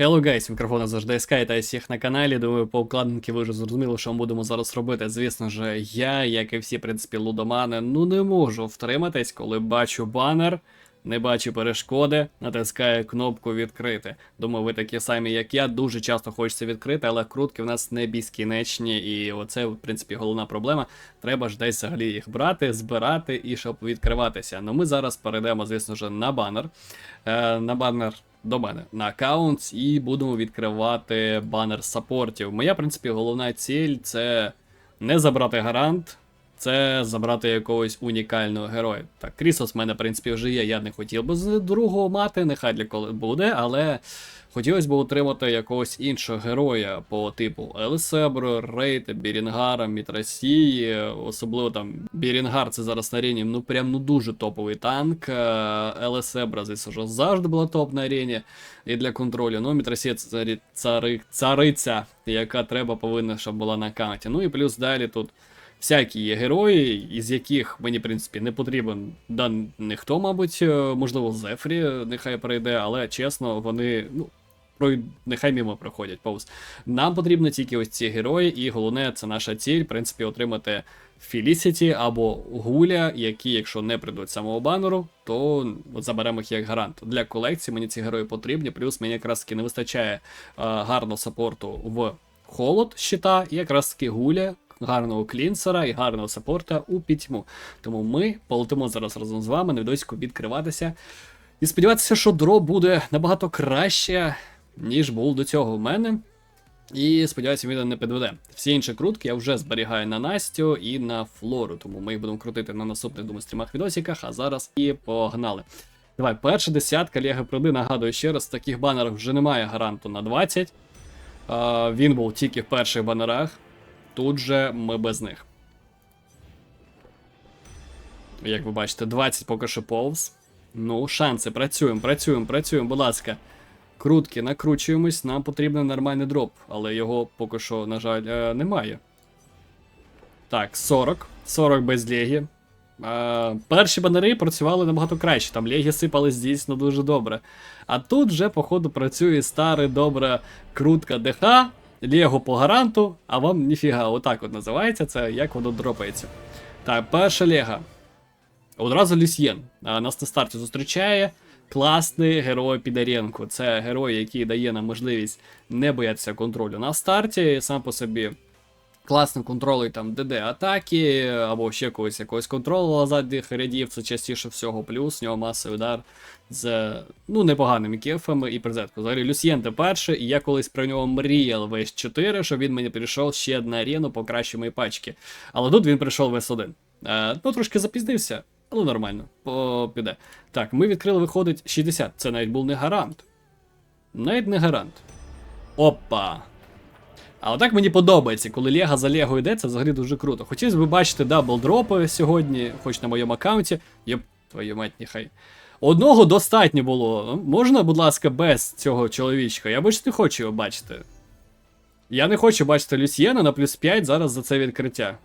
Hello guys, мікрофон завжди та всіх на каналі. Думаю, по укладинки ви вже зрозуміли, що ми будемо зараз робити. Звісно ж, я, як і всі, в принципі, лудомани, ну не можу втриматись, коли бачу банер, не бачу перешкоди, натискаю кнопку відкрити. Думаю, ви такі самі, як я, дуже часто хочеться відкрити, але крутки в нас не безкінечні, і оце, в принципі, головна проблема. Треба ж десь взагалі їх брати, збирати і щоб відкриватися. Ну ми зараз перейдемо, звісно ж, на банер. Е, на банер до мене на аккаунт і будемо відкривати банер саппортів. Моя, в принципі, головна ціль це не забрати гарант, це забрати якогось унікального героя. Так, Крісос в мене, в принципі, вже є. Я не хотів би з другого мати, нехай для коли буде, але хотілося б отримати якогось іншого героя по типу Елесебро, Рейта, Бірінгара, Мітрасії. Особливо там Бірінгар це зараз на арені, ну прям ну дуже топовий танк. Е, Елесебра, звісно завжди була топ на арені і для контролю. Ну, Мітрасія це цари, цариця, яка треба повинна, щоб була на аккаунті. Ну і плюс далі тут. Всякі є герої, із яких мені, в принципі, не потрібен да ніхто, мабуть, е, можливо, Зефрі нехай прийде, але чесно, вони, ну, прой- нехай мимо проходять повз. Нам потрібно тільки ось ці герої, і головне, це наша ціль, в принципі, отримати Фелісіті або Гуля, які, якщо не прийдуть самого банеру, то от заберемо їх як гарант. Для колекції мені ці герої потрібні, плюс мені якраз таки не вистачає е, гарного саппорту в холод щита, і якраз таки гуля, гарного клінсера і гарного саппорта у пітьму. Тому ми полетимо зараз разом з вами на відосику відкриватися. І сподіватися, що дро буде набагато краще, ніж був до цього в мене. І сподіваюся, відео не підведе. Всі інші крутки я вже зберігаю на Настю і на Флору, тому ми їх будемо крутити на наступних думаю, стрімах відосиках, а зараз і погнали. Давай, перша десятка Лего Проди, нагадую ще раз, в таких банерах вже немає гаранту на 20. А, він був тільки в перших банерах. Тут же ми без них. Як ви бачите, 20 поки що повз. Ну, шанси, працюємо, працюємо, працюємо, будь ласка. Крутки, накручуємось, нам потрібен нормальний дроп, але його поки що, на жаль, е, немає. Так, 40. 40 без легі. Е, перші банери працювали набагато краще, там легі сипались дійсно дуже добре. А тут вже, походу, працює стара добра крутка ДХ, Лего по гаранту, а вам ніфіга, отак от називається це, як воно дропається. Так, перша Лего. Одразу Люсьєн. Нас на старті зустрічає. Класний герой Підаренко. Це герой, який дає нам можливість не боятися контролю на старті. Сам по собі класно контролює там ДД атаки, або ще когось якогось контролю задніх рядів. Це частіше всього, плюс в нього масовий удар з ну, непоганими кефами і призеткою. Взагалі Люсьєн те перший, і я колись про нього мріяв весь 4, щоб він мені прийшов ще на арену по кращій моїй пачки. Але тут він прийшов весь один. Е, ну, трошки запізнився. Але нормально, піде. Так, ми відкрили, виходить 60. Це навіть був не гарант. Навіть не гарант. Опа. А отак мені подобається, коли Лего за Лего йде, це взагалі дуже круто. Хотілося б бачити даблдропи сьогодні, хоч на моєму аккаунті. Єп, твою мать, нехай. Одного достатньо було. Можна, будь ласка, без цього чоловічка? Я більше не хочу його бачити. Я не хочу бачити Люсьєна на плюс 5 зараз за це відкриття.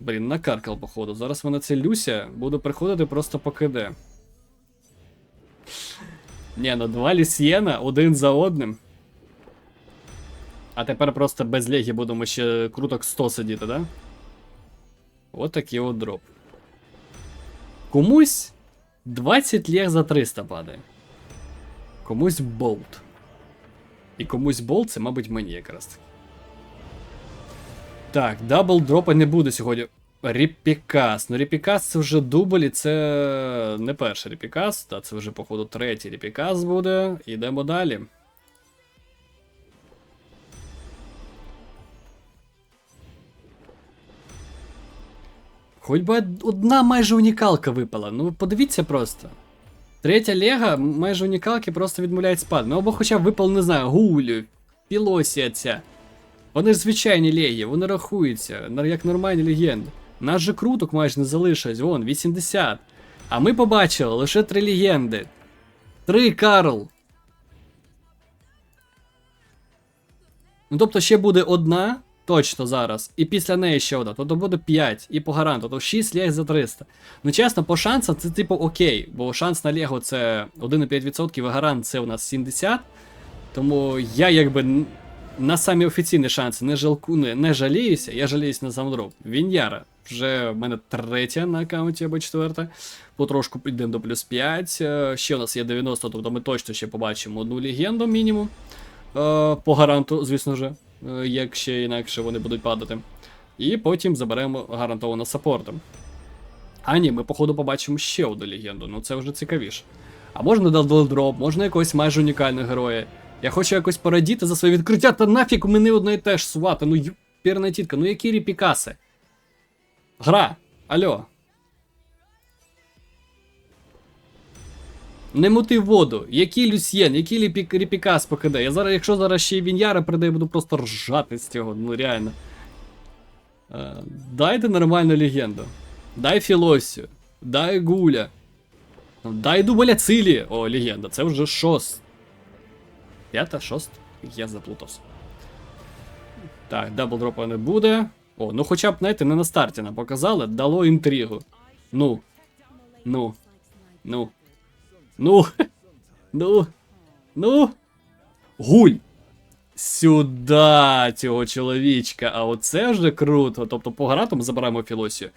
Блін, накаркал, походу. Зараз вона це Люся буде приходити просто покиде. Ні, ну два Люсьєна один за одним. А тепер просто без легі будемо ще круток 100 сидіти, да? От такий от дроп. Комусь 20 лег за 300 падає. Комусь болт. І комусь болт це, мабуть, мені якраз. Так, дабл дропа не буде сьогодні. Ріпікас. Ну, Ріпікас це вже дубль, і це не перший Ріпікас, та це вже, походу, третій Ріпікас буде. Ідемо далі. Хоч би одна майже унікалка випала. Ну, подивіться просто. Третя Лего майже унікалки просто відмовляють спад. Ну або хоча б випало, не знаю, гулю, пілосія ця. Вони ж звичайні легі, вони рахуються, як нормальні легенди. Наш же круток майже не залишилось, вон, 80. А ми побачили лише три легенди. Три Карл. Ну тобто ще буде одна, точно зараз. І після неї ще одна, то, то буде 5. І по гаранту, то 6 лег за 300. Ну чесно, по шансам це типу окей, бо шанс на Лего це 1,5%, а гарант це у нас 70. Тому я якби на самі офіційні шанси не жалку, не, не жаліюся, я жаліюсь на самдроп. Віньяра. Вже в мене третя на аккаунті або четверта. Потрошку підемо до плюс 5. Е, Ще у нас є 90, тобто ми точно ще побачимо одну легенду мінімум. Е, По гаранту, звісно ж, як ще інакше вони будуть падати. І потім заберемо гарантовано саппортом. А ні, ми, походу, побачимо ще одну легенду, ну це вже цікавіше. А можна дроп, можна якогось майже унікального героя. Я хочу якось порадіти за своє відкриття, та нафіг мені одне і те ж свати. Ну юпірна тітка, ну які ріпікаси. Гра. Алло. Не мути воду. Який Люсьєн, який ліпік, ріпікас покиде. Я зараз, якщо зараз ще й Віньяра прийде, я буду просто ржати з цього, ну реально. Е, дайте нормальну легенду. Дай Філосію. Дай Гуля. Дай Дуболя Цилі. О, легенда. Це вже шост. П'ята, шост. Я заплутався. Так, даблдропа не буде. О, ну хоча б, знаєте, не на старті нам показали, дало інтригу. Ну. Ну. Ну. Ну. Ну. Ну. Гуль. Сюда цього чоловічка. А оце вже круто. Тобто по гратам забираємо Філосію.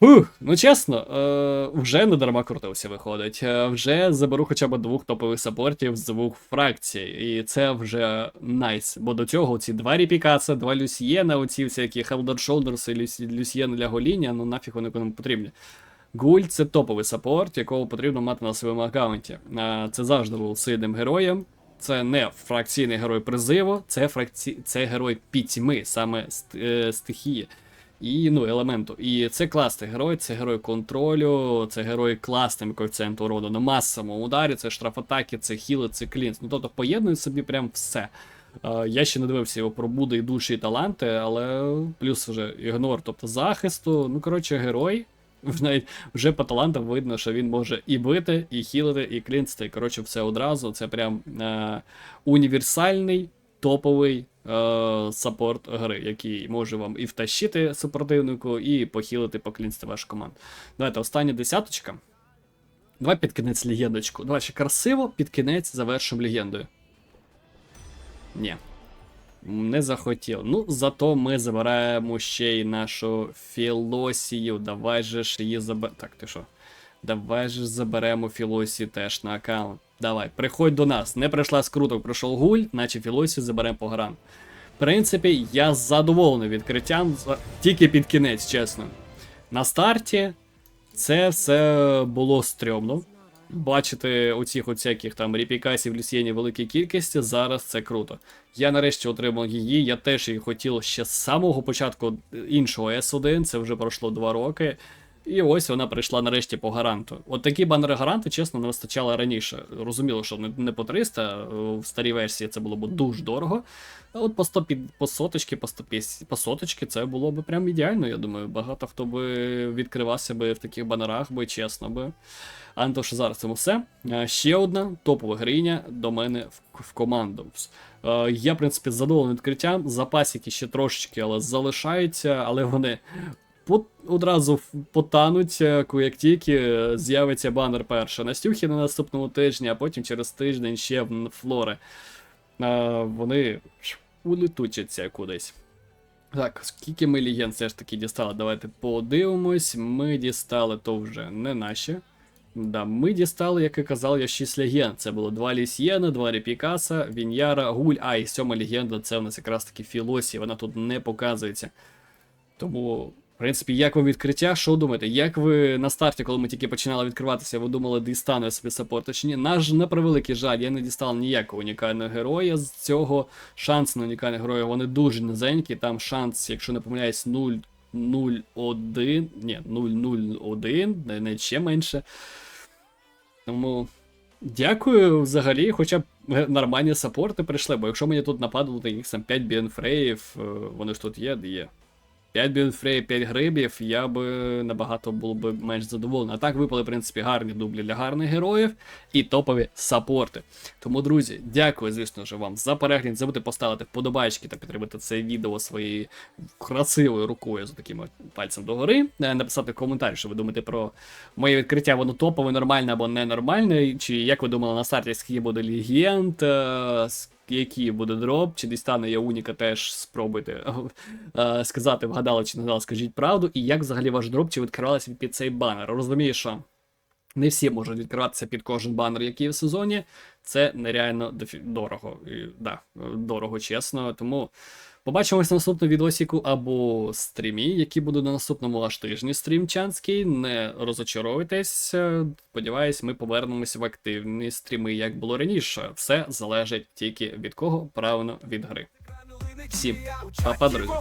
Фух, ну чесно, е, вже не дарма крутився виходить. Е, вже заберу хоча б двох топових саппортів з двох фракцій. І це вже найс. Бо до цього ці два ріпікаса, два Люсьєна, оці всякі Helder Shoulders і Люсьєн для гоління, ну нафіг вони потрібні. Гуль це топовий саппорт, якого потрібно мати на своєму аккаунті. Це завжди був сильним героєм. Це не фракційний герой призиву, це фракці... це герой пітьми, саме е, стихії і ну, елементу. І це класний герой, це герой контролю, це герой класним коефіцієнтом уроду на масовому ударі, це штрафатаки, це хіли, це клінс. Ну тобто поєднують собі прям все. Я ще не дивився його про буди і душі і таланти, але плюс вже ігнор, тобто захисту. Ну, коротше, герой. Навіть вже по талантам видно, що він може і бити, і хілити, і клінсти. Коротше, все одразу. Це прям е, універсальний топовий е, саппорт гри, який може вам і втащити супротивнику, і похилити, поклінсти вашу команду. Давайте остання десяточка. Давай під кінець легендочку. Давай ще красиво під кінець завершимо легендою. Ні. Не захотів. Ну, зато ми забираємо ще й нашу Філосію. Давай же ж її заберемо. Так, ти що? Давай же заберемо Філосію теж на аккаунт. Давай, приходь до нас. Не прийшла скруток, прийшов гуль, наче Філосію заберемо по грам. В принципі, я задоволений відкриттям тільки під кінець, чесно. На старті це все було стрьомно. Бачити оцих оцяких там репікасів Люсьєні великій кількості, зараз це круто. Я нарешті отримав її, я теж її хотів ще з самого початку іншого S1, це вже пройшло 2 роки. І ось вона прийшла нарешті по гаранту. От такі банери гаранти, чесно, не вистачало раніше. Розуміло, що не, не по 300, в старій версії це було б дуже дорого. А от по 100 по соточки, по 150, по соточки це було б прям ідеально, я думаю. Багато хто би відкривався би в таких банерах, би чесно би. А не то, що зараз цьому все. Е, Ще одна топова героїня до мене в, в команду. Е, Я, в принципі, задоволений відкриттям. Запасики ще трошечки, але залишаються, але вони одразу потануть, е, як тільки е, з'явиться банер перша Настюхи на наступному тижні, а потім через тиждень ще в флори. Вони улетучаться кудись. Так, скільки ми легенд все ж таки дістали? Давайте подивимось. Ми дістали то вже не наші. Да, ми дістали, як і казав, я 6 легенд. Це було 2 Лісьєна, 2 Репікаса, Віньяра, Гуль, а і сьома легенда це у нас якраз таки Філосі, вона тут не показується. Тому, в принципі, як вам відкриття, що думаєте? Як ви на старті, коли ми тільки починали відкриватися, ви думали, дістану я собі саппорта чи ні? Наш на превеликий жаль, я не дістав ніякого унікального героя з цього. Шанс на унікальних героїв вони дуже низенькі. Там шанс, якщо не помиляюсь, 0. 0-1, ні, 0-0-1, не, ще менше. Тому дякую взагалі, хоча б нормальні саппорти прийшли, бо якщо мені тут нападало таких сам 5 біенфреїв, е, вони ж тут є, де є. 5 бюнфрей, 5 грибів, я би набагато було б менш задоволений. А так випали, в принципі, гарні дублі для гарних героїв і топові саппорти. Тому, друзі, дякую, звісно ж, вам за перегляд. Не забудьте поставити вподобайки та підтримати це відео своєю красивою рукою за таким пальцем догори. Е, Написати коментар, що ви думаєте про моє відкриття, воно топове, нормальне або ненормальне. Чи як ви думали на старті, скільки буде легенд, який буде дроп, чи дістане я Уніка, теж спробуйте е, сказати, вгадали чи не вгадали, скажіть правду. І як взагалі ваш дроп, чи відкривалися під цей банер? Розумієш. Не всі можуть відкриватися під кожен банер, який в сезоні. Це нереально дорого. І, да, дорого, чесно. Тому побачимось на наступному відосіку або стрімі, які будуть на наступному аж тижні стрімчанський. Не розочаровуйтесь. Е, Сподіваюсь, ми повернемося в активні стріми, як було раніше. Все залежить тільки від кого, правильно від гри. Всім па-па, друзі.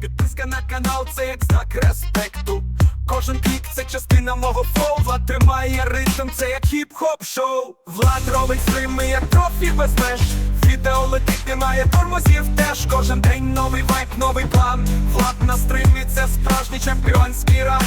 Підписка на канал, це як знак респекту. Кожен клік це частина мого флоу Влад тримає ритм, це як хіп-хоп шоу. Влад робить стрими, як трофі без меж. Відео летить, немає тормозів теж. Кожен день новий вайб, новий план. Влад на стримі, це справжній чемпіонський раунд.